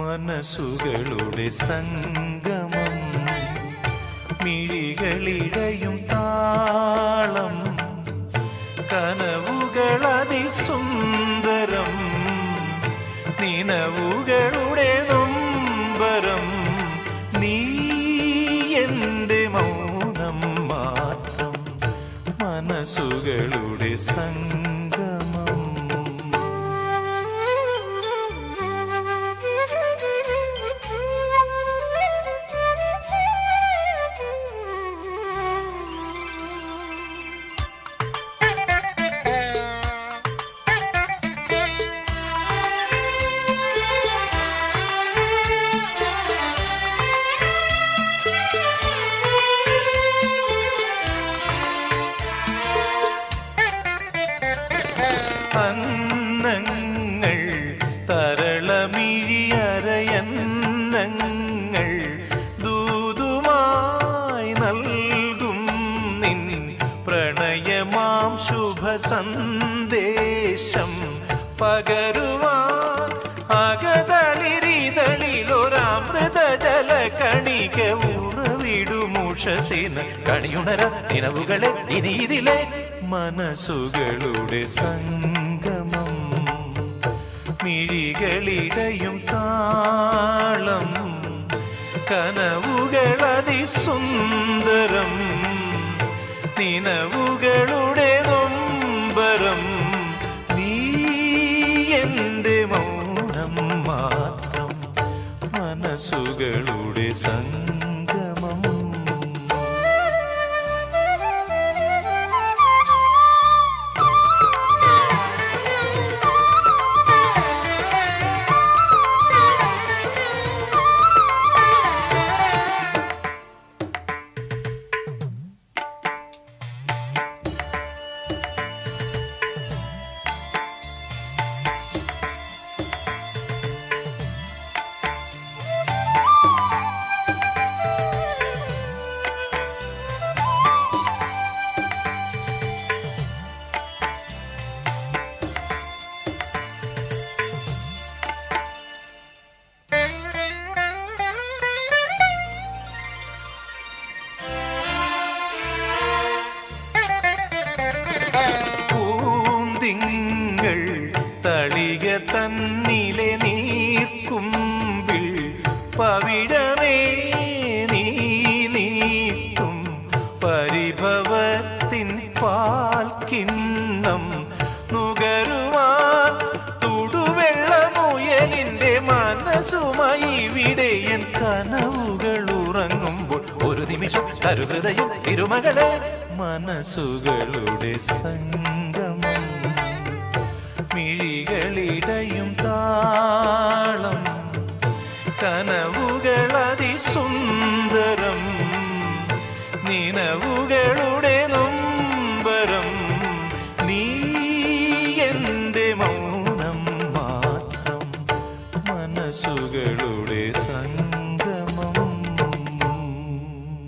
മനസ്സുകളുടെ സംഗമം മിഴികളിടയും താളം കനവുകളതിസുന്ദരം നിനവുകളുടെ നൊമ്പരം തരളമിഴിയരയന്നങ്ങൾ ദൂതുമായി നൽകും നിൻ പ്രണയമാം ശുഭ സന്ദേശം പകരുവാൻ അകതളിരിതളിലൊരാമൃത ജല കണിക ഉറവിടുമുഷസിന കണിയുണര നിലവുകളെ ഇനി ഇതിലെ മനസ്സുകളുടെ സംഗമം. മിഴികളിടയും താളം കനവുകളതിസുന്ദരം നിനവുകളുടെ നൊമ്പരം നീ എന്റെ മൗനം മാത്രം മനസ്സുകളുടെ സംഗമം തളിക തന്നിലെ നീർക്കുമ്പിൽ പവിഴമേ നീ നീക്കും പരിഭവത്തിൻ പാൽക്കിണ്ണം നുകരുവാൻ തുടുവെള്ളമുയലിന്റെ മനസ്സുമായി വിടയൻ കനവുകൾ ഉറങ്ങുമ്പോൾ ഒരു നിമിഷം കരുഹൃദയം തിരുമകളെ മനസ്സുകളുടെ സംഗമം കനവുകളതിസുന്ദരം നിനവുകളുടെ നൊമ്പരം. നീ എന്റെ മൗനം മാത്രം. മനസ്സുകളും